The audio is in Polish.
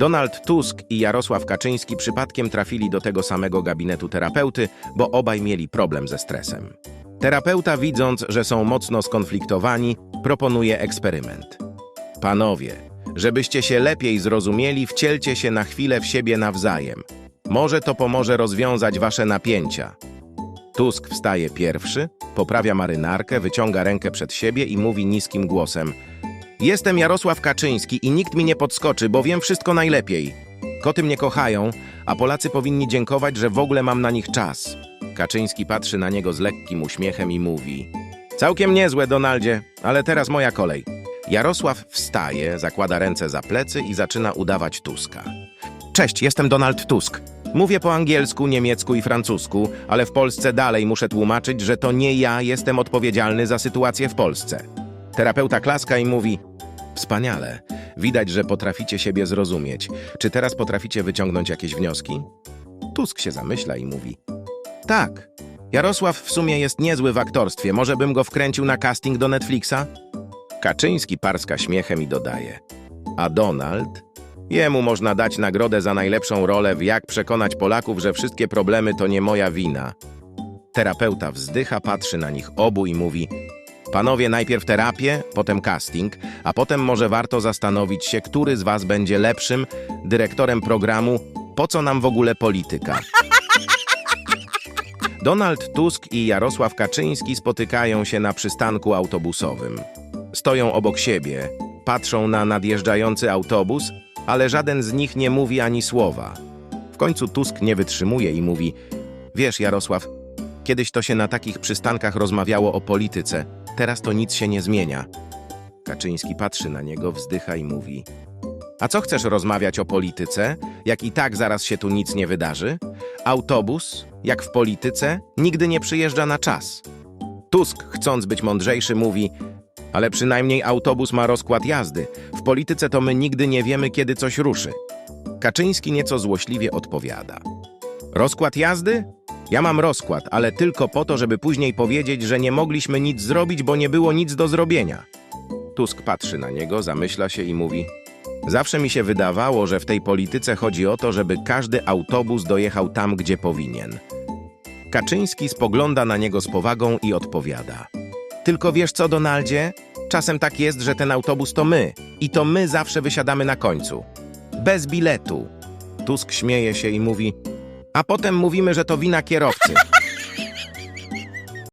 Donald Tusk i Jarosław Kaczyński przypadkiem trafili do tego samego gabinetu terapeuty, bo obaj mieli problem ze stresem. Terapeuta, widząc, że są mocno skonfliktowani, proponuje eksperyment. Panowie, żebyście się lepiej zrozumieli, wcielcie się na chwilę w siebie nawzajem. Może to pomoże rozwiązać wasze napięcia. Tusk wstaje pierwszy, poprawia marynarkę, wyciąga rękę przed siebie i mówi niskim głosem: Jestem Jarosław Kaczyński i nikt mi nie podskoczy, bo wiem wszystko najlepiej. Koty mnie kochają, a Polacy powinni dziękować, że w ogóle mam na nich czas. Kaczyński patrzy na niego z lekkim uśmiechem i mówi: Całkiem niezłe, Donaldzie, ale teraz moja kolej. Jarosław wstaje, zakłada ręce za plecy i zaczyna udawać Tuska. Cześć, jestem Donald Tusk. Mówię po angielsku, niemiecku i francusku, ale w Polsce dalej muszę tłumaczyć, że to nie ja jestem odpowiedzialny za sytuację w Polsce. Terapeuta klaska i mówi: Wspaniale. Widać, że potraficie siebie zrozumieć. Czy teraz potraficie wyciągnąć jakieś wnioski? Tusk się zamyśla i mówi: Tak. Jarosław w sumie jest niezły w aktorstwie. Może bym go wkręcił na casting do Netflixa? Kaczyński parska śmiechem i dodaje: A Donald? Jemu można dać nagrodę za najlepszą rolę w Jak przekonać Polaków, że wszystkie problemy to nie moja wina. Terapeuta wzdycha, patrzy na nich obu i mówi: Panowie, najpierw terapię, potem casting, a potem może warto zastanowić się, który z was będzie lepszym dyrektorem programu Po co nam w ogóle polityka? Donald Tusk i Jarosław Kaczyński spotykają się na przystanku autobusowym. Stoją obok siebie, patrzą na nadjeżdżający autobus, ale żaden z nich nie mówi ani słowa. W końcu Tusk nie wytrzymuje i mówi: Wiesz, Jarosław, kiedyś to się na takich przystankach rozmawiało o polityce, teraz to nic się nie zmienia. Kaczyński patrzy na niego, wzdycha i mówi: A co chcesz rozmawiać o polityce, jak i tak zaraz się tu nic nie wydarzy? Autobus, jak w polityce, nigdy nie przyjeżdża na czas. Tusk, chcąc być mądrzejszy, mówi: Ale przynajmniej autobus ma rozkład jazdy. W polityce to my nigdy nie wiemy, kiedy coś ruszy. Kaczyński nieco złośliwie odpowiada: Rozkład jazdy? Ja mam rozkład, ale tylko po to, żeby później powiedzieć, że nie mogliśmy nic zrobić, bo nie było nic do zrobienia. Tusk patrzy na niego, zamyśla się i mówi: Zawsze mi się wydawało, że w tej polityce chodzi o to, żeby każdy autobus dojechał tam, gdzie powinien. Kaczyński spogląda na niego z powagą i odpowiada: Tylko wiesz co, Donaldzie? Czasem tak jest, że ten autobus to my i to my zawsze wysiadamy na końcu. Bez biletu. Tusk śmieje się i mówi: A potem mówimy, że to wina kierowcy.